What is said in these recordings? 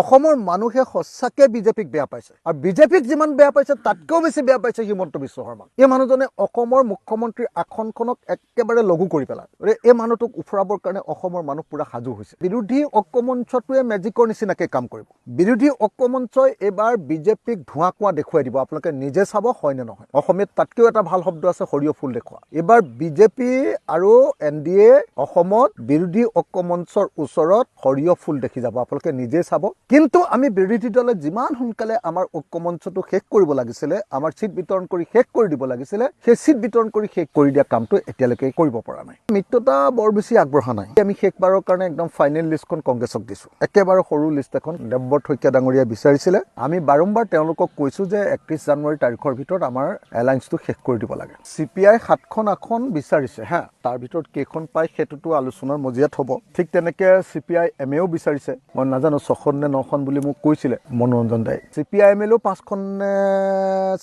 অসমৰ মানুহে সঁচাকে বিজেপিক বেয়া পাইছে। আৰু বিজেপিক যিমান বেয়া পাইছে তাতকৈও বেছি বেয়া পাইছে হিমন্ত বিশ্ব শৰ্মাক এই মানুহজনে অসমৰ মুখ্যমন্ত্ৰীৰ আসনখনক একেবাৰে লঘু কৰি পেলায়। গতিকে এই মানুহটোক উফৰাবৰ কাৰণে অসমৰ মানুহ পুৰা সাজু হৈছে। বিৰোধী ঐক্যমঞ্চটোৱে মেজিকৰ নিচিনাকে কাম কৰিব। বিৰোধী ঐক্যমঞ্চই এইবাৰ বিজেপিক ধোঁৱা কোৱা দেখুৱাই দিব। আপোনালোকে নিজে চাব হয় নে নহয়? অসমীয়াত তাতকৈও এটা ভাল শব্দ আছে সৰিয়হ ফুল দেখুওৱা। এইবাৰ বিজেপি আৰু এন ডি এ অসমত বিৰোধী ঐক্যমঞ্চৰ ওচৰত সৰিয়হ ফুল দেখি যাব। আপোনালোকে নিজে চাব কিন্তু আমি বিৰোধী দলে যিমান সোনকালে আমাৰ ঐক্যমঞ্চটো শেষ কৰিব লাগিছিলে আমাৰ চিট বিতৰণ কৰি শেষ কৰি দিব লাগিছিলে সেই চিট বিতৰণ কৰি শেষ কৰি দিয়া কামটো এতিয়ালৈকে কৰিব পৰা নাই। মিত্ৰতা বৰ বেছি আগবঢ়া নাই। আমি শেষবাৰৰ কাৰণে একদম ফাইনেল লিষ্টখন কংগ্ৰেছক দিছো। একেবাৰে সৰু লিষ্ট এখন দেৱব্ৰত শইকীয়া ডাঙৰীয়াই বিচাৰিছিলে। আমি বাৰম্বাৰ তেওঁলোকক কৈছো যে একত্ৰিছ জানুৱাৰী তাৰিখৰ ভিতৰত আমাৰ এলায়েন্সটো শেষ কৰি দিব লাগে। চি পি আই সাতখন আসন বিচাৰিছে হা। তাৰ ভিতৰত কেইখন পায় সেইটোতো আলোচনাৰ মজিয়াত হ'ব। ঠিক তেনেকে চি পি আই এম এও বিচাৰিছে। মই নাজানো ছখন নে নখন বুলি মোক কৈছিলে মনোৰঞ্জন দাই। চি পি আই এম এলেও পাঁচখন নে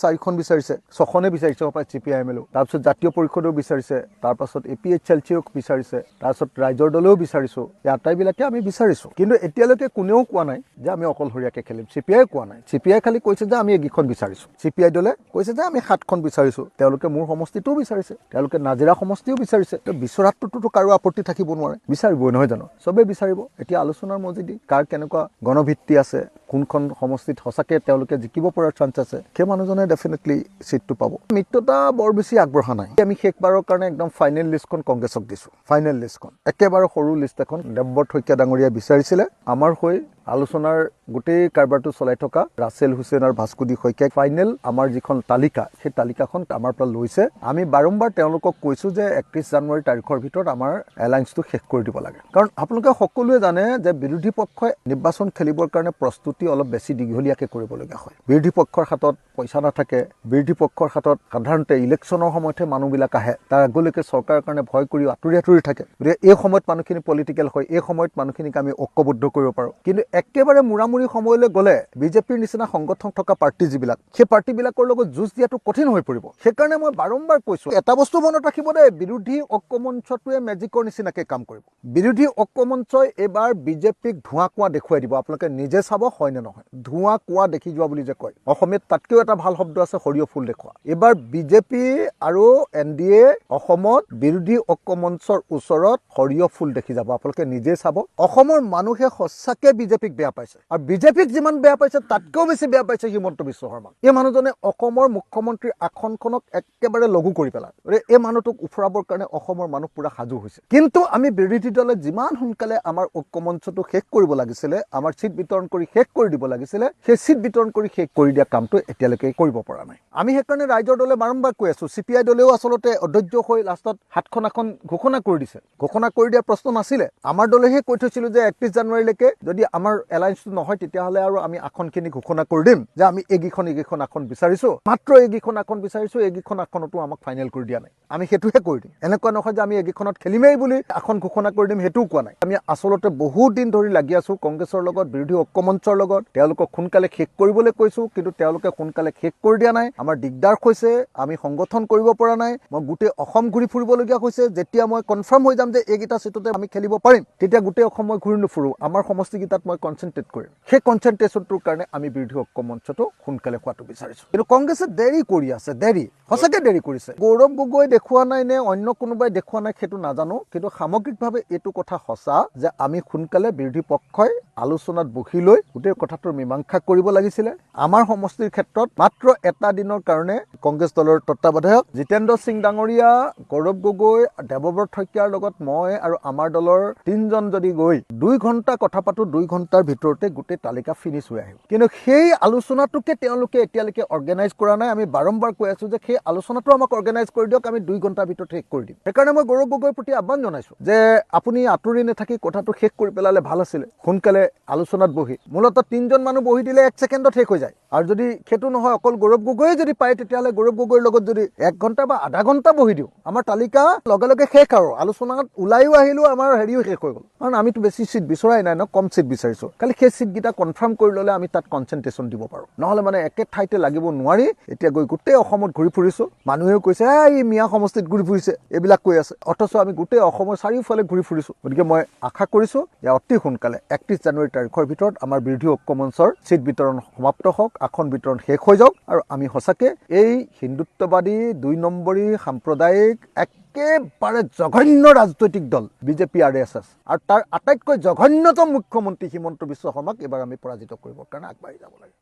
চাৰিখন বিচাৰিছে। ছখনে বিচাৰিছে হপায় চি পি আই এম এলেও তাৰপিছত জাতীয় পৰিষদেও বিচাৰিছে। তাৰপাছত এ পি এইচ এল চিও বিচাৰিছে তাৰপিছত ৰাইজৰ দলেও বিচাৰিছো। এই আটাইবিলাকে আমি বিচাৰিছো। কিন্তু এতিয়ালৈকে কোনেও কোৱা নাই যে আমি অকলশৰীয়াকে খেলিম। চি পি আই কোৱা নাই। চি পি আই খালি কৈছে যে আমি এইকেইখন বিচাৰিছো। চি পি আই দলে কৈছে যে আমি সাতখন বিচাৰিছো। তেওঁলোকে মোৰ সমষ্টিটোও বিচাৰিছে। তেওঁলোকে নাজিৰা সমষ্টিও বিচাৰিছে। তো বিচৰাটোতো কাৰো আপত্তি থাকিব নোৱাৰে। বিচাৰিবই নহয় জানো? চবেই বিচাৰিব। এতিয়া আলোচনাৰ মজিদি কাৰ কেনেকুৱা গণভিত্তি আছে কোনখন সমষ্টিত সঁচাকে তেওঁলোকে জিকিব পৰাৰ চান্স আছে সেই মানুহজনে ডেফিনেটলি চিটটো পাব। মিত্ৰতা বৰ বেছি আগবঢ়া নাই। আমি শেষবাৰৰ কাৰণে একদম ফাইনেল লিষ্টখন কংগ্ৰেছক দিছো। ফাইনেল লিষ্টখন একেবাৰে সৰু লিষ্ট এখন। দেৱব্ৰত শইকীয়া ডাঙৰীয়াই বিচাৰিছিলে। আমাৰ হৈ আলোচনাৰ গোটেই কাৰবাৰটো চলাই থকা ৰাছেল হুছেইন আৰু ভাস্কুদি শইকীয়াই ফাইনেল আমাৰ যিখন তালিকা সেই তালিকাখন আমাৰ পৰা লৈছে। আমি বাৰম্বাৰ তেওঁলোকক কৈছো যে একত্ৰিছ জানুৱাৰী তাৰিখৰ ভিতৰত আমাৰ এলায়েন্সটো শেষ কৰি দিব লাগে। কাৰণ আপোনালোকে সকলোৱে জানে যে বিৰোধী পক্ষই নিৰ্বাচন খেলিবৰ কাৰণে প্ৰস্তুতি অলপ বেছি দীঘলীয়াকৈ কৰিবলগীয়া হয়। বিৰোধী পক্ষৰ হাতত পইচা নাথাকে বিৰোধী পক্ষৰ হাতত সাধাৰণতে ইলেকশ্যনৰ সময়তহে মানুহবিলাক আহে। তাৰ আগলৈকে চৰকাৰৰ কাৰণে ভয় কৰি আঁতৰি আঁতৰি থাকে। গতিকে এই সময়ত মানুহখিনি পলিটিকেল হয় এই সময়ত মানুহখিনিক আমি ঐক্যবদ্ধ কৰিব পাৰোঁ। কিন্তু একেবাৰে মূৰামূৰি সময়লৈ গ'লে বিজেপিৰ নিচিনা সংগঠন থকা পাৰ্টি যিবিলাক সেই পাৰ্টিবিলাকৰ লগত যুঁজ দিয়াটো কঠিন হৈ পৰিব। সেইকাৰণে মই বাৰম্বাৰ কৈছো এটা বস্তু মনত ৰাখিব দেই বিৰোধী ঐক্যমঞ্চটোৱে মেজিকৰ নিচিনাকে কাম কৰিব। বিৰোধী ঐক্যমঞ্চই এইবাৰ বিজেপিক ধোঁৱা কোৱা দেখুৱাই দিব। আপোনালোকে নিজে চাব হয় নে নহয় ধোঁৱা কোৱা দেখি যোৱা বুলি যে কয়। অসমীয়াত তাতকৈও এটা ভাল শব্দ আছে সৰিয়হ ফুল দেখুওৱা। এইবাৰ বিজেপি আৰু এন ডি এ অসমত বিৰোধী ঐক্যমঞ্চৰ ওচৰত সৰিয়হ ফুল দেখি যাব। আপোনালোকে নিজে চাব। অসমৰ মানুহে সঁচাকে বিজেপিক বেয়া পাইছে। আৰু বিজেপিক যিমান বেয়া পাইছে তাতকৈও বেছি বেয়া পাইছে হিমন্ত বিশ্ব শৰ্মাক এই মানুহজনে অসমৰ মুখ্যমন্ত্ৰীৰ আসনখনক একেবাৰে লঘু কৰি পেলায়। এই মানুহটোক উফৰাবৰ কাৰণে অসমৰ মানুহ পুৰা সাজু হৈছে। কিন্তু আমি বিৰোধী দলে যিমান সোনকালে আমাৰ ঐক্যমঞ্চটো শেষ কৰিব লাগিছিলে আমাৰ চিট বিতৰণ কৰি শেষ কৰি দিব লাগিছিলে সেই চিট বিতৰণ কৰি শেষ কৰি দিয়া কামটো এতিয়ালৈকে কৰিব পৰা নাই। আমি সেইকাৰণে ৰাইজৰ দলে বাৰম্বাৰ কৈ আছো চি পি আই দলেও আচলতে অধৈৰ্য হৈ লাষ্টত সাতখন আসন ঘোষণা কৰি দিছে। ঘোষণা কৰি দিয়াৰ প্ৰশ্ন নাছিলে। আমাৰ দলেহে কৈ থৈছিলো যে একত্ৰিছ জানুৱাৰীলৈকে যদি আমাৰ এলায়েন্সটো নহয় তেতিয়াহ'লে আৰু আমি আসনখিনি ঘোষণা কৰি দিম যে আমি এইকেইখন এইকেইখন আসন বিচাৰিছো। মাত্ৰ এইকেইখন আসন বিচাৰিছো এইকেইখন আসনতো আমাক ফাইনেল কৰি দিয়া নাই। আমি সেইটোহে কৰি দিম। এনেকুৱা নহয় যে আমি এইকেইখনত খেলিমেই বুলি আসন ঘোষণা কৰি দিম সেইটোও কোৱা নাই। আমি আচলতে বহুত দিন ধৰি লাগি আছো কংগ্ৰেছৰ লগত বিৰোধী ঐক্যমঞ্চৰ লগত তেওঁলোকক সোনকালে শেষ কৰিবলৈ কৈছো কিন্তু তেওঁলোকে সোনকালে শেষ কৰি দিয়া নাই। আমাৰ দিগদাৰ হৈছে আমি সংগঠন কৰিব পৰা নাই। মই গোটেই অসম ঘূৰি ফুৰিবলগীয়া হৈছে যেতিয়া মই কনফাৰ্ম হৈ যাম যে এইকেইটা চিটতে আমি খেলিব পাৰিম তেতিয়া গোটেই অসম মই ঘূৰি নুফুৰো। আমাৰ সমষ্টিকেইটাত মই কনচেনট্ৰেট কৰিম। সেই কনচেনট্ৰেশ্যনটোৰ কাৰণে আমি বিৰোধী ঐক্য মঞ্চটো সোনকালে হোৱাটো বিচাৰিছো। কিন্তু কংগ্ৰেছে দেৰি কৰি আছে দেৰি সঁচাকে দেৰি কৰিছে। গৌৰৱ গগৈ দেখুওৱা নাই নে অন্য কোনোবাই দেখুওৱা নাই সেইটো নাজানো কিন্তু সামগ্ৰিকভাৱে এইটো কথা সঁচা যে আমি সোনকালে বিৰোধী পক্ষই আলোচনাত বহি লৈ গোটেই কথাটোৰ মীমাংসা কৰিব লাগিছিলে। আমাৰ সমষ্টিৰ ক্ষেত্ৰত মাত্ৰ এটা দিনৰ কাৰণে কংগ্ৰেছ দলৰ তত্বাৱধায়ক জিতেন্দ্ৰ সিং ডাঙৰীয়া গৌৰৱ গগৈ দেৱব্ৰত শইকীয়াৰ লগত মই আৰু আমাৰ দলৰ তিনজন যদি গৈ দুই ঘণ্টা কথা পাতো দুই ঘণ্টাৰ ভিতৰতে গোটেই তালিকা ফিনিছ হৈ আহিব। কিন্তু সেই আলোচনাটোকে তেওঁলোকে এতিয়ালৈকে অৰ্গেনাইজ কৰা নাই। আমি বাৰম্বাৰ কৈ আছো যে সেই আলোচনাটো আমাক অৰ্গেনাইজ কৰি দিয়ক আমি দুই ঘণ্টাৰ ভিতৰত শেষ কৰি দিম। সেইকাৰণে মই গৌৰৱ গগৈৰ প্ৰতি আহ্বান জনাইছো যে আপুনি আঁতৰি নাথাকি কথাটো শেষ কৰি পেলালে ভাল আছিলে। সোনকালে আলোচনাত বহি। মূলতঃ তিনজন মানুহ বহি দিলে এক ছেকেণ্ডত শেষ হৈ যায়। আৰু যদি সেইটো নহয়, অকল গৌৰৱ গগৈয়ে যদি পায়, তেতিয়াহ'লে গৌৰৱ গগৈৰ লগত যদি এক ঘণ্টা বা আধা ঘণ্টা বহি দিওঁ, আমাৰ তালিকা লগে লগে শেষ আৰু। আলোচনাত ওলাইও আহিলো, আমাৰ হেৰিও শেষ হৈ গ'ল। কাৰণ আমিতো বেছি চিট বিচৰাই নাই ন, কম চিট বিচাৰিছো। খালি সেই চিটকেইটা কনফাৰ্ম কৰি ল'লে আমি তাত কনচেনট্ৰেশ্যন দিব পাৰোঁ। নহ'লে মানে একে ঠাইতে লাগিব নোৱাৰি। এতিয়া গৈ গোটেই অসমত ঘূৰি ফুৰিছো। মানুহেও কৈছে, এই, মিয়া সমষ্টিত ঘূৰি ফুৰিছে এইবিলাক কৈ আছে। অথচ আমি গোটেই অসমৰ চাৰিওফালে ঘূৰি ফুৰিছো। গতিকে মই আশা কৰিছো যে অতি সোনকালে একত্ৰিছ জানুৱাৰী তাৰিখৰ ভিতৰত আমাৰ বিৰোধী ঐক্যমঞ্চৰ ছিট বিতৰণ সমাপ্ত হওক, আসন বিতৰণ শেষ হৈ যাওক আৰু আমি সঁচাকৈ এই হিন্দুত্ববাদী দুই নম্বৰী সাম্প্ৰদায়িক একেবাৰে জঘন্য ৰাজনৈতিক দল, বিজেপি, আৰ এছ এছ। আৰু তাৰ আটাইতকৈ জঘন্যতম মুখ্যমন্ত্ৰী হিমন্ত বিশ্ব শৰ্মাক এইবাৰ আমি পৰাজিত কৰিবৰ কাৰণে আগবাঢ়ি যাব লাগে।